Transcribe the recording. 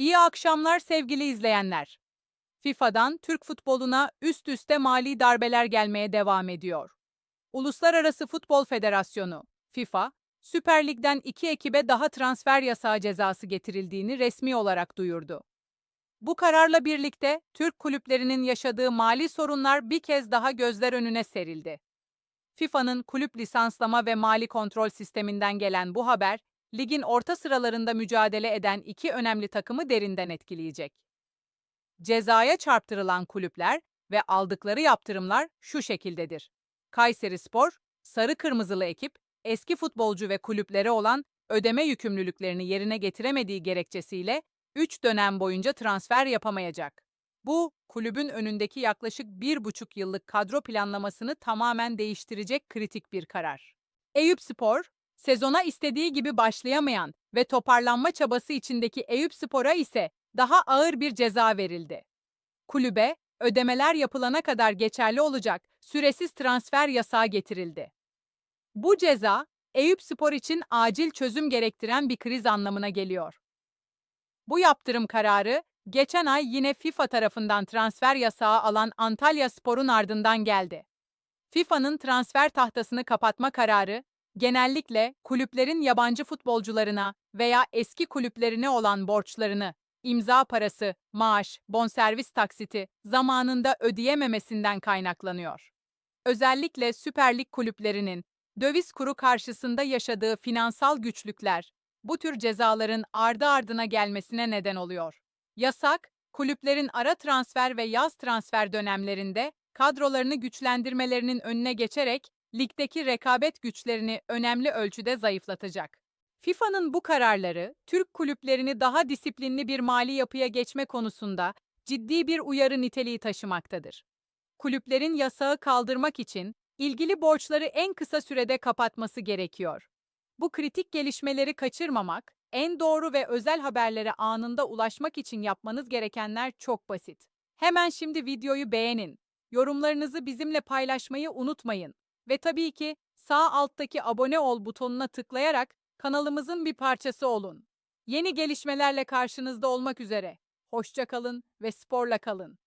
İyi akşamlar sevgili izleyenler. FIFA'dan Türk futboluna üst üste mali darbeler gelmeye devam ediyor. Uluslararası Futbol Federasyonu, FIFA, Süper Lig'den iki ekibe daha transfer yasağı cezası getirildiğini resmi olarak duyurdu. Bu kararla birlikte Türk kulüplerinin yaşadığı mali sorunlar bir kez daha gözler önüne serildi. FIFA'nın kulüp lisanslama ve mali kontrol sisteminden gelen bu haber, ligin orta sıralarında mücadele eden iki önemli takımı derinden etkileyecek. Cezaya çarptırılan kulüpler ve aldıkları yaptırımlar şu şekildedir. Kayserispor, sarı kırmızılı ekip, eski futbolcu ve kulüplere olan ödeme yükümlülüklerini yerine getiremediği gerekçesiyle 3 dönem boyunca transfer yapamayacak. Bu, kulübün önündeki yaklaşık bir buçuk yıllık kadro planlamasını tamamen değiştirecek kritik bir karar. Eyüpspor, sezona istediği gibi başlayamayan ve toparlanma çabası içindeki Eyüpspor'a ise daha ağır bir ceza verildi. Kulübe, ödemeler yapılana kadar geçerli olacak süresiz transfer yasağı getirildi. Bu ceza, Eyüpspor için acil çözüm gerektiren bir kriz anlamına geliyor. Bu yaptırım kararı, geçen ay yine FIFA tarafından transfer yasağı alan Antalya Spor'un ardından geldi. FIFA'nın transfer tahtasını kapatma kararı, genellikle kulüplerin yabancı futbolcularına veya eski kulüplerine olan borçlarını, imza parası, maaş, bonservis taksiti zamanında ödeyememesinden kaynaklanıyor. Özellikle Süper Lig kulüplerinin döviz kuru karşısında yaşadığı finansal güçlükler bu tür cezaların ardı ardına gelmesine neden oluyor. Yasak, kulüplerin ara transfer ve yaz transfer dönemlerinde kadrolarını güçlendirmelerinin önüne geçerek ligdeki rekabet güçlerini önemli ölçüde zayıflatacak. FIFA'nın bu kararları, Türk kulüplerini daha disiplinli bir mali yapıya geçme konusunda ciddi bir uyarı niteliği taşımaktadır. Kulüplerin yasağı kaldırmak için ilgili borçları en kısa sürede kapatması gerekiyor. Bu kritik gelişmeleri kaçırmamak, en doğru ve özel haberlere anında ulaşmak için yapmanız gerekenler çok basit. Hemen şimdi videoyu beğenin, yorumlarınızı bizimle paylaşmayı unutmayın ve tabii ki sağ alttaki abone ol butonuna tıklayarak kanalımızın bir parçası olun. Yeni gelişmelerle karşınızda olmak üzere. Hoşça kalın ve sporla kalın.